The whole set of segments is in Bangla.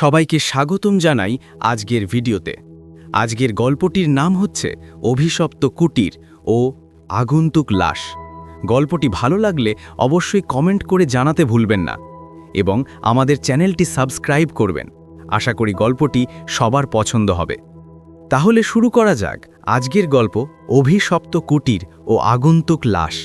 সবাইকে স্বাগতম জানাই আজকের ভিডিওতে। আজকের গল্পটির নাম হচ্ছে অভিশপ্ত কুটির ও আগন্তুক লাশ। গল্পটি ভালো লাগলে অবশ্যই কমেন্ট করে জানাতে ভুলবেন না এবং আমাদের চ্যানেলটি সাবস্ক্রাইব করবেন। আশা করি গল্পটি সবার পছন্দ হবে। তাহলে শুরু করা যাক আজকের গল্প অভিশপ্ত কুটির ও আগন্তুক লাশ।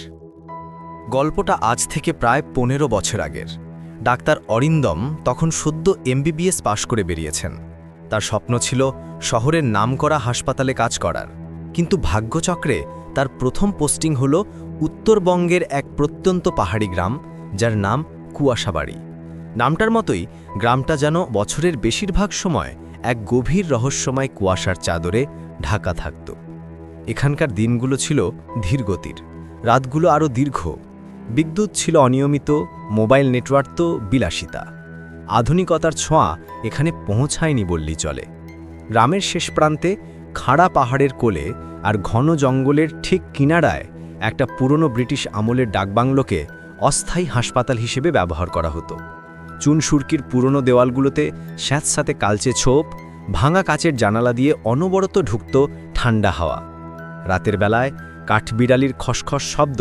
গল্পটা আজ থেকে প্রায় পনেরো বছর আগের। ডাক্তার অরিন্দম তখন সদ্য এমবিবিএস পাশ করে বেরিয়েছেন। তার স্বপ্ন ছিল শহরের নামকরা হাসপাতালে কাজ করার। কিন্তু ভাগ্যচক্রে তার প্রথম পোস্টিং হল উত্তরবঙ্গের এক প্রত্যন্ত পাহাড়ি গ্রাম, যার নাম কুয়াশাবাড়ি। নামটার মতোই গ্রামটা যেন বছরের বেশিরভাগ সময় এক গভীর রহস্যময় কুয়াশার চাদরে ঢাকা থাকত। এখানকার দিনগুলো ছিল ধীরগতির। রাতগুলো আরও দীর্ঘ। বিদ্যুৎ ছিল অনিয়মিত, মোবাইল নেটওয়ার্ক তো বিলাসিতা। আধুনিকতার ছোঁয়া এখানে পৌঁছায়নি বললেই চলে। গ্রামের শেষ প্রান্তে খাড়া পাহাড়ের কোলে আর ঘন জঙ্গলের ঠিক কিনারায় একটা পুরনো ব্রিটিশ আমলের ডাকবাংলোকে অস্থায়ী হাসপাতাল হিসেবে ব্যবহার করা হতো। চুনসুরকির পুরনো দেওয়ালগুলোতে স্যাঁতসাথে কালচে ছোপ, ভাঙা কাচের জানালা দিয়ে অনবরত ঢুকত ঠান্ডা হাওয়া। রাতের বেলায় কাঠবিড়ালির খসখস শব্দ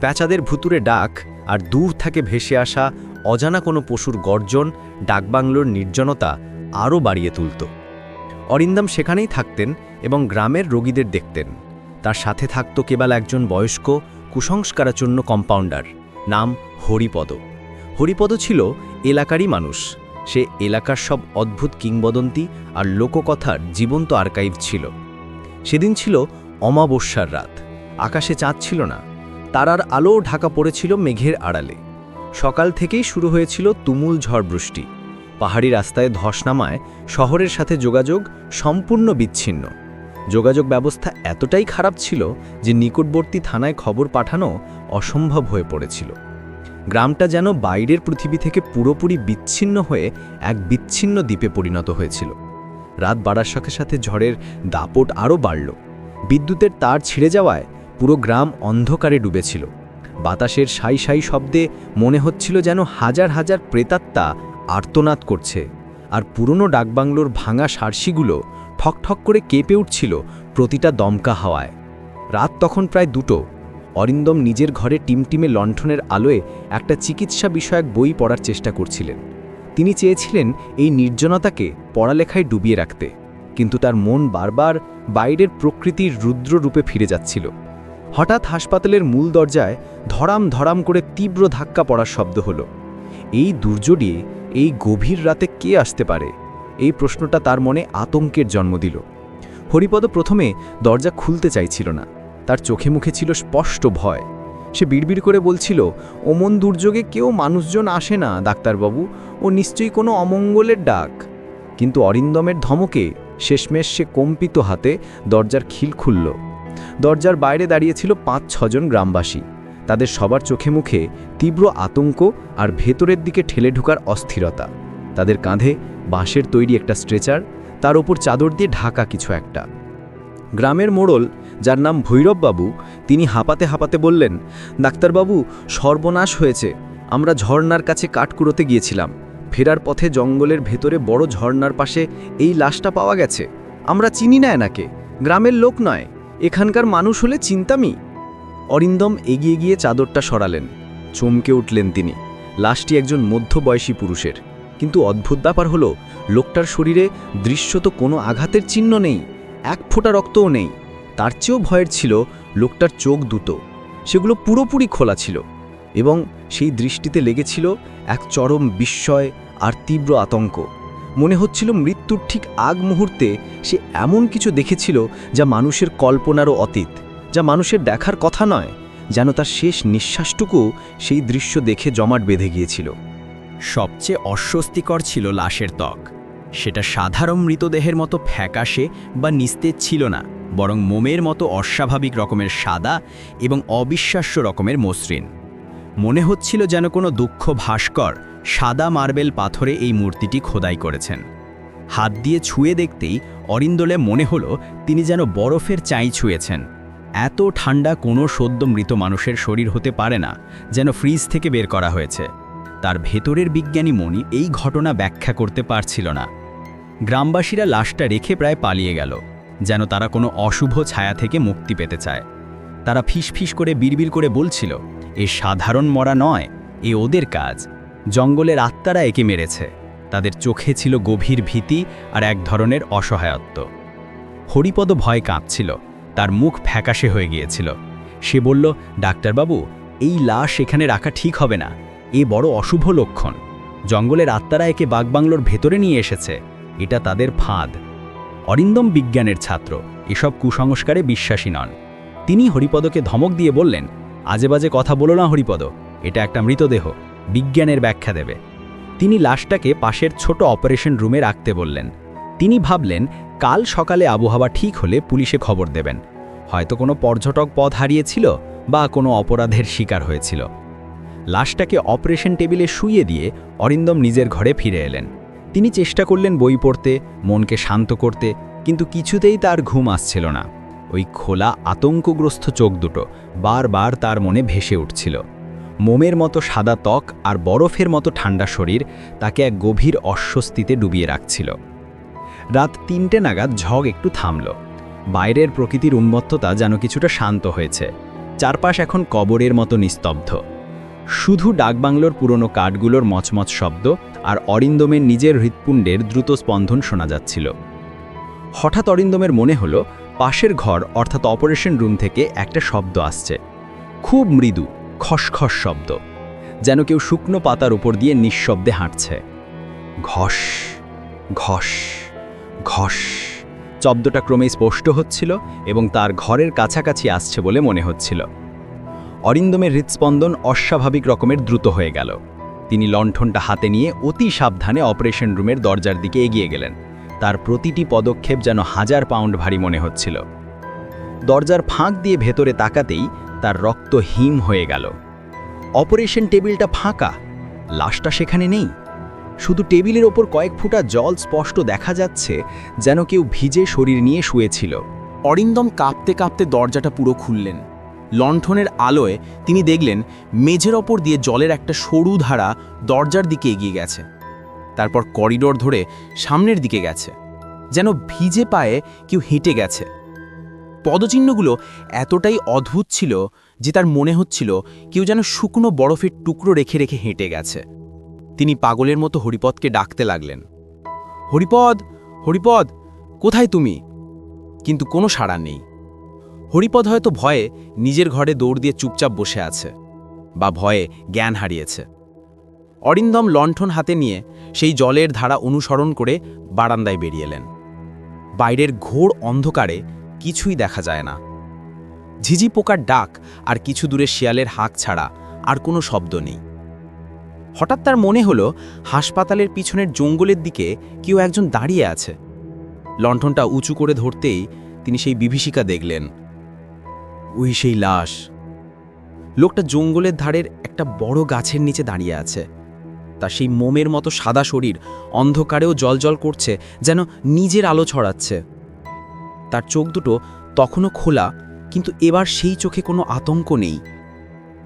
প্যাঁচাদের ভুতুরে ডাক আর দূর থেকে ভেসে আসা অজানা কোনো পশুর গর্জন, ডাকবাংলোর নির্জনতা আরও বাড়িয়ে তুলত। অরিন্দম সেখানেই থাকতেন এবং গ্রামের রোগীদের দেখতেন। তার সাথে থাকত কেবল একজন বয়স্ক কুসংস্কারাচন্য কম্পাউন্ডার, নাম হরিপদ। হরিপদ ছিল এলাকারই মানুষ। সে এলাকার সব অদ্ভুত কিংবদন্তি আর লোককথার জীবন্ত আর্কাইভ ছিল। সেদিন ছিল অমাবস্যার রাত। আকাশে চাঁদ ছিল না। তারার আলো ঢাকা পড়েছিল মেঘের আড়ালে। সকাল থেকেই শুরু হয়েছিল তুমুল ঝড় বৃষ্টি। পাহাড়ি রাস্তায় ধস নামায় শহরের সাথে যোগাযোগ সম্পূর্ণ বিচ্ছিন্ন। যোগাযোগ ব্যবস্থা এতটাই খারাপ ছিল যে নিকটবর্তী থানায় খবর পাঠানো অসম্ভব হয়ে পড়েছিল। গ্রামটা যেন বাইরের পৃথিবী থেকে পুরোপুরি বিচ্ছিন্ন হয়ে এক বিচ্ছিন্ন দ্বীপে পরিণত হয়েছিল। রাত বাড়ার সাথে সাথে ঝড়ের দাপট আরও বাড়ল। বিদ্যুতের তার ছিঁড়ে যাওয়ায় পুরো গ্রাম অন্ধকারে ডুবেছিল। বাতাসের সাই সাই শব্দে মনে হচ্ছিল যেন হাজার হাজার প্রেতাত্মা আর্তনাদ করছে, আর পুরনো ডাকবাংলোর ভাঙা সারসিগুলো ঠকঠক করে কেঁপে উঠছিল প্রতিটা দমকা হাওয়ায়। রাত তখন প্রায় দুটো। অরিন্দম নিজের ঘরে টিমটিমে লণ্ঠনের আলোয় একটা চিকিৎসা বিষয়ক বই পড়ার চেষ্টা করছিলেন। তিনি চেয়েছিলেন এই নির্জনতাকে পড়ালেখায় ডুবিয়ে রাখতে, কিন্তু তার মন বারবার বাইরের প্রকৃতির রুদ্র রূপে ফিরে যাচ্ছিল। হঠাৎ হাসপাতালের মূল দরজায় ধরাম ধরাম করে তীব্র ধাক্কা পড়ার শব্দ হলো। এই দুর্যোগে এই গভীর রাতে কে আসতে পারে? এই প্রশ্নটা তার মনে আতঙ্কের জন্ম দিল। হরিপদ প্রথমে দরজা খুলতে চাইছিল না। তার চোখে মুখে ছিল স্পষ্ট ভয়। সে বিড়বিড় করে বলছিল, ওমন দুর্যোগে কেউ মানুষজন আসে না, ডাক্তারবাবু। ও নিশ্চয়ই কোনো অমঙ্গলের ডাক। কিন্তু অরিন্দমের ধমকে শেষমেশ সে কম্পিত হাতে দরজার খিল খুলল। দরজার বাইরে দাঁড়িয়েছিল পাঁচ, ছজন গ্রামবাসী। তাদের সবার চোখে মুখে তীব্র আতঙ্ক আর ভেতরের দিকে ঠেলে ঢুকার অস্থিরতা। তাদের কাঁধে বাঁশের তৈরি একটা স্ট্রেচার, তার ওপর চাদর দিয়ে ঢাকা কিছু একটা। গ্রামের মোড়ল, যার নাম ভৈরববাবু, তিনি হাঁপাতে হাঁপাতে বললেন, ডাক্তারবাবু, সর্বনাশ হয়েছে। আমরা ঝর্নার কাছে কাঠকুড়োতে গিয়েছিলাম। ফেরার পথে জঙ্গলের ভেতরে বড় ঝর্নার পাশে এই লাশটা পাওয়া গেছে। আমরা চিনি না এনাকে। গ্রামের লোক নয়। এখানকার মানুষ হলে চিন্তামি। অরিন্দম এগিয়ে গিয়ে চাদরটা সরালেন। চমকে উঠলেন তিনি। লাশটি একজন মধ্যবয়সী পুরুষের। কিন্তু অদ্ভুত ব্যাপার হলো, লোকটার শরীরে দৃশ্যত কোনো আঘাতের চিহ্ন নেই, এক ফোঁটা রক্তও নেই। তার চেয়েও ভয়ের ছিল, লোকটার চোখ দুটো, সেগুলো পুরোপুরি খোলা ছিল এবং সেই দৃষ্টিতে লেগেছিল এক চরম বিস্ময় আর তীব্র আতঙ্ক। মনে হচ্ছিল মৃত্যুর ঠিক আগ মুহূর্তে সে এমন কিছু দেখেছিল যা মানুষের কল্পনারও অতীত, যা মানুষের দেখার কথা নয়, যেন তার শেষ নিঃশ্বাসটুকু সেই দৃশ্য দেখে জমাট বেঁধে গিয়েছিল। সবচেয়ে অস্বস্তিকর ছিল লাশের ত্বক। সেটা সাধারণ মৃতদেহের মতো ফ্যাকাশে বা নিস্তেজ ছিল না, বরং মোমের মতো অস্বাভাবিক রকমের সাদা এবং অবিশ্বাস্য রকমের মসৃণ। মনে হচ্ছিল যেন কোনো দুঃখ ভাস্কর সাদা মার্বেল পাথরে এই মূর্তিটি খোদাই করেছেন। হাত দিয়ে ছুঁয়ে দেখতেই অরিন্দলে মনে হলো তিনি যেন বরফের চাই ছুঁয়েছেন। এত ঠান্ডা কোনো সদ্য মৃত মানুষের শরীর হতে পারে না, যেন ফ্রিজ থেকে বের করা হয়েছে। তার ভেতরের বিজ্ঞানী মনি এই ঘটনা ব্যাখ্যা করতে পারছিল না। গ্রামবাসীরা লাশটা রেখে প্রায় পালিয়ে গেল, যেন তারা কোনো অশুভ ছায়া থেকে মুক্তি পেতে চায়। তারা ফিসফিস করে বিড়বিড় করে বলছিল, এ সাধারণ মরা নয়, এ ওদের কাজ। জঙ্গলের আত্মারা একে মেরেছে। তাদের চোখে ছিল গভীর ভীতি আর এক ধরনের অসহায়ত্ব। হরিপদ ভয় কাঁপছিল। তার মুখ ফ্যাকাশে হয়ে গিয়েছিল। সে বলল, ডাক্তারবাবু, এই লাশ এখানে রাখা ঠিক হবে না। এ বড় অশুভ লক্ষণ। জঙ্গলের আত্মারা একে বাগবাংলোর ভেতরে নিয়ে এসেছে। এটা তাদের ফাঁদ। অরিন্দম বিজ্ঞানের ছাত্র, এসব কুসংস্কারে বিশ্বাসী নন। তিনি হরিপদকে ধমক দিয়ে বললেন আজে বাজে কথা বলো না হরিপদ। এটা একটা মৃতদেহ। বিজ্ঞানের ব্যাখ্যা দেবে। তিনি লাশটাকে পাশের ছোট অপারেশন রুমে রাখতে বললেন। তিনি ভাবলেন, কাল সকালে আবহাওয়া ঠিক হলে পুলিশে খবর দেবেন। হয়তো কোনো পর্যটক পথ হারিয়েছিল বা কোনো অপরাধের শিকার হয়েছিল। লাশটাকে অপারেশন টেবিলে শুইয়ে দিয়ে অরিন্দম নিজের ঘরে ফিরে এলেন। তিনি চেষ্টা করলেন বই পড়তে, মনকে শান্ত করতে, কিন্তু কিছুতেই তার ঘুম আসছিল না। ওই খোলা আতঙ্কগ্রস্ত চোখ দুটো বারবার তার মনে ভেসে উঠছিল। মোমের মতো সাদা ত্বক আর বরফের মতো ঠান্ডা শরীর তাকে এক গভীর অস্বস্তিতে ডুবিয়ে রাখছিল। রাত তিনটে নাগাদ ঝগ একটু থামল। বাইরের প্রকৃতির উন্মত্ততা যেন কিছুটা শান্ত হয়েছে। চারপাশ এখন কবরের মতো নিস্তব্ধ। শুধু ডাকবাংলোর পুরনো কাঠগুলোর মচমচ শব্দ আর অরিন্দমের নিজের হৃৎপুণ্ডের দ্রুত স্পন্দন শোনা যাচ্ছিল। হঠাৎ অরিন্দমের মনে হলো, পাশের ঘর অর্থাৎ অপারেশন রুম থেকে একটা শব্দ আসছে। খুব মৃদু। খসখস শব্দ, যেন কেউ শুকনো পাতার উপর দিয়ে নিঃশব্দে হাঁটছে। ঘস ঘস ঘস শব্দটা ক্রমেই স্পষ্ট হচ্ছিল এবং তার ঘরের কাছাকাছি আসছে বলে মনে হচ্ছিল। অরিন্দমের হৃৎস্পন্দন অস্বাভাবিক রকমের দ্রুত হয়ে গেল। তিনি লণ্ঠনটা হাতে নিয়ে অতি সাবধানে অপারেশন রুমের দরজার দিকে এগিয়ে গেলেন। তার প্রতিটি পদক্ষেপ যেন হাজার পাউন্ড ভারী মনে হচ্ছিল। দরজার ফাঁক দিয়ে ভেতরে তাকাতেই তার রক্ত হিম হয়ে গেল। অপারেশন টেবিলটা ফাঁকা, লাশটা সেখানে নেই। শুধু টেবিলের ওপর কয়েক ফুটা জল স্পষ্ট দেখা যাচ্ছে, যেন কেউ ভিজে শরীর নিয়ে শুয়েছিল। অরিন্দম কাঁপতে কাঁপতে দরজাটা পুরো খুললেন। লণ্ঠনের আলোয় তিনি দেখলেন, মেঝের ওপর দিয়ে জলের একটা সরু ধারা দরজার দিকে এগিয়ে গেছে। তারপর করিডোর ধরে সামনের দিকে গেছে। যেন ভিজে পায়ে কেউ হেঁটে গেছে। পদচিহ্নগুলো এতটাই অদ্ভুত ছিল যে তার মনে হচ্ছিল কেউ যেন শুকনো বরফের টুকরো রেখে রেখে হেঁটে গেছে। তিনি পাগলের মতো হরিপদকে ডাকতে লাগলেন। হরিপদ হরিপদ, কোথায় তুমি? কিন্তু কোনো সাড়া নেই। হরিপদ হয়তো ভয়ে নিজের ঘরে দৌড় দিয়ে চুপচাপ বসে আছে বা ভয়ে জ্ঞান হারিয়েছে। অরিন্দম লণ্ঠন হাতে নিয়ে সেই জলের ধারা অনুসরণ করে বারান্দায় বেরিয়ে এলেন। বাইরের ঘোর অন্ধকারে কিছুই দেখা যায় না। ঝিঝি পোকার ডাক আর কিছু দূরে শিয়ালের হাঁক ছাড়া আর কোনো শব্দ নেই। হঠাৎ তার মনে হলো, হাসপাতালের পিছনের জঙ্গলের দিকে কেউ একজন দাঁড়িয়ে আছে। লণ্ঠনটা উঁচু করে ধরতেই তিনি সেই বিভীষিকা দেখলেন। ওই সেই লাশ। লোকটা জঙ্গলের ধারের একটা বড় গাছের নিচে দাঁড়িয়ে আছে। তার সেই মোমের মতো সাদা শরীর অন্ধকারেও জলজল করছে, যেন নিজের আলো ছড়াচ্ছে। তার চোখ দুটো তখনও খোলা, কিন্তু এবার সেই চোখে কোনো আতঙ্ক নেই,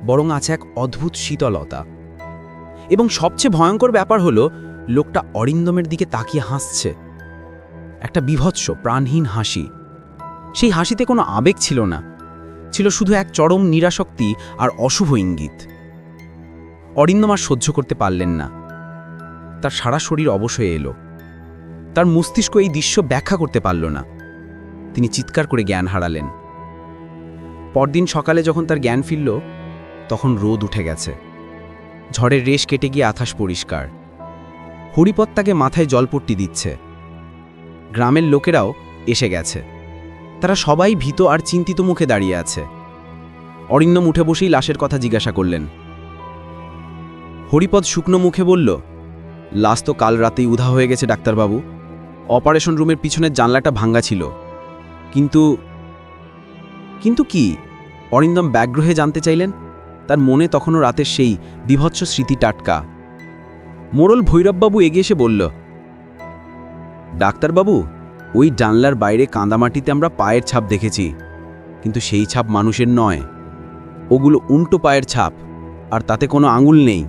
বরং আছে এক অদ্ভুত শীতলতা। এবং সবচেয়ে ভয়ঙ্কর ব্যাপার হলো, লোকটা অরিন্দমের দিকে তাকিয়ে হাসছে। একটা বিভৎস, প্রাণহীন হাসি। সেই হাসিতে কোনো আবেগ ছিল না, ছিল শুধু এক চরম নিরাসক্তি আর অশুভ ইঙ্গিত। অরিন্দম আর সহ্য করতে পারলেন না। তার সারা শরীর অবশ্যই এলো। তার মস্তিষ্ক এই দৃশ্য ব্যাখ্যা করতে পারল না। তিনি চিৎকার করে জ্ঞান হারালেন। পরদিন সকালে যখন তার জ্ঞান ফিরল, তখন রোদ উঠে গেছে। ঝড়ের রেশ কেটে গিয়ে আকাশ পরিষ্কার। হরিপদ তাকে মাথায় জলপট্টি দিচ্ছে। গ্রামের লোকেরাও এসে গেছে। তারা সবাই ভীত আর চিন্তিত মুখে দাঁড়িয়ে আছে। অরিন্দম উঠে বসেই লাশের কথা জিজ্ঞাসা করলেন। হরিপদ শুকনো মুখে বলল, লাশ তো কাল রাতেই উধা হয়ে গেছে ডাক্তারবাবু। অপারেশন রুমের পিছনের জানলাটা ভাঙ্গা ছিল। কিন্তু কিন্তু কি? অরিন্দম ব্যাগ্রহে জানতে চাইলেন, তার মনে তখনও রাতের সেই বিভৎস স্মৃতি টাটকা। মোড়ল ভৈরববাবু এগিয়ে এসে বলল, ডাক্তারবাবু, ওই জানলার বাইরে কাঁদামাটিতে আমরা পায়ের ছাপ দেখেছি, কিন্তু সেই ছাপ মানুষের নয়। ওগুলো উল্টো পায়ের ছাপ, আর তাতে কোনো আঙুল নেই।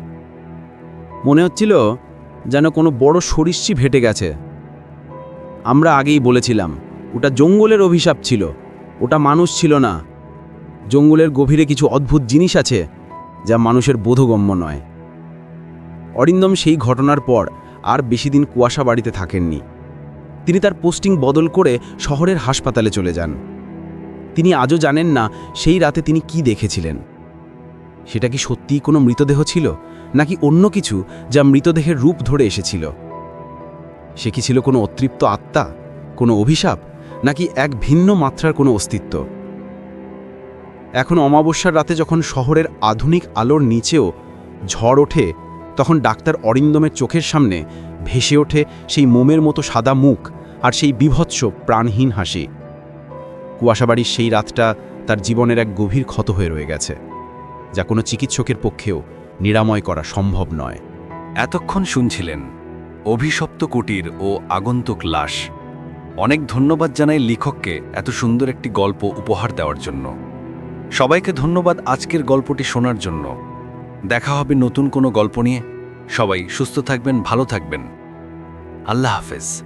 মনে হচ্ছিল যেন কোনো বড় সরিষ্চি ভেটে গেছে। আমরা আগেই বলেছিলাম ওটা জঙ্গলের অভিশাপ ছিল। ওটা মানুষ ছিল না। জঙ্গলের গভীরে কিছু অদ্ভুত জিনিস আছে, যা মানুষের বোধগম্য নয়। অরিন্দম সেই ঘটনার পর আর বেশি দিন কুয়াশা বাড়িতে থাকেননি। তিনি তার পোস্টিং বদল করে শহরের হাসপাতালে চলে যান। তিনি আজও জানেন না সেই রাতে তিনি কি দেখেছিলেন। সেটা কি সত্যিই কোনো মৃতদেহ ছিল, নাকি অন্য কিছু যা মৃতদেহের রূপ ধরে এসেছিল? সে কি ছিল কোনো অতৃপ্ত আত্মা, কোনো অভিশাপ? নাকি এক ভিন্ন মাত্রার কোনো অস্তিত্ব? এখন অমাবস্যার রাতে যখন শহরের আধুনিক আলোর নিচেও ঝড় ওঠে, তখন ডাক্তার অরিন্দমের চোখের সামনে ভেসে ওঠে সেই মোমের মতো সাদা মুখ আর সেই বিভৎস প্রাণহীন হাসি। কুয়াশাবাড়ির সেই রাতটা তার জীবনের এক গভীর ক্ষত হয়ে রয়ে গেছে, যা কোনো চিকিৎসকের পক্ষেও নিরাময় করা সম্ভব নয়। এতক্ষণ শুনছিলেন অভিশপ্ত কুটির ও আগন্তুক লাশ। অনেক ধন্যবাদ জানাই লেখককে এত সুন্দর একটি গল্প উপহার দেওয়ার জন্য। সবাইকে ধন্যবাদ আজকের গল্পটি শোনার জন্য। দেখা হবে নতুন কোনো গল্প নিয়ে। সবাই সুস্থ থাকবেন, ভালো থাকবেন। আল্লাহ হাফেজ।